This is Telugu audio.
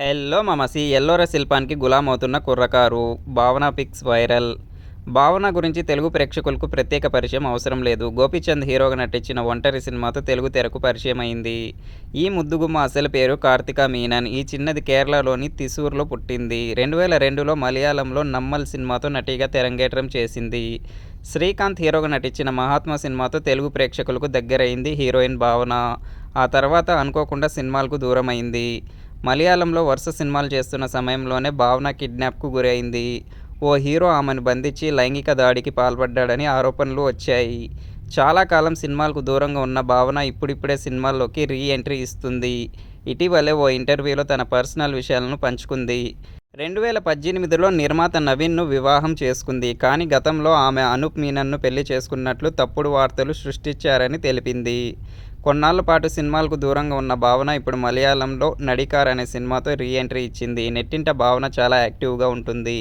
హెల్లో మమసి ఎల్లోర శిల్పానికి గులాం అవుతున్న కుర్రకారు. భావన పిక్స్ వైరల్. భావన గురించి తెలుగు ప్రేక్షకులకు ప్రత్యేక పరిచయం అవసరం లేదు. గోపీచంద్ హీరోగా నటించిన ఒంటరి సినిమాతో తెలుగు తెరకు పరిచయం అయింది. ఈ ముద్దుగుమ్మ అసలు పేరు కార్తిక మీనన్. ఈ చిన్నది కేరళలోని తిసూర్లో పుట్టింది. రెండు వేల రెండులో మలయాళంలో నమ్మల్ సినిమాతో నటిగా తెరంగేట్రం చేసింది. శ్రీకాంత్ హీరోగా నటించిన మహాత్మా సినిమాతో తెలుగు ప్రేక్షకులకు దగ్గరైంది హీరోయిన్ భావన. ఆ తర్వాత అనుకోకుండా సినిమాలకు దూరమైంది. మలయాళంలో వరుస సినిమాలు చేస్తున్న సమయంలోనే భావన కిడ్నాప్కు గురైంది. ఓ హీరో ఆమెను బంధించి లైంగిక దాడికి పాల్పడ్డాడని ఆరోపణలు వచ్చాయి. చాలా కాలం సినిమాలకు దూరంగా ఉన్న భావన ఇప్పుడిప్పుడే సినిమాల్లోకి రీ ఎంట్రీ ఇస్తుంది. ఇటీవలే ఓ ఇంటర్వ్యూలో తన పర్సనల్ విషయాలను పంచుకుంది. రెండు వేల పద్దెనిమిదిలో నిర్మాత నవీన్ను వివాహం చేసుకుంది. కానీ గతంలో ఆమె అనూప్ మీనన్ను పెళ్ళి చేసుకున్నట్లు తప్పుడు వార్తలు సృష్టించారని తెలిపింది. కొన్నాళ్ళ పాటు సినిమాలకు దూరంగా ఉన్న భావన ఇప్పుడు మలయాళంలో నడికార్ అనే సినిమాతో రీ ఎంట్రీ ఇచ్చింది నెట్టింట భావన చాలా యాక్టివ్గా ఉంటుంది.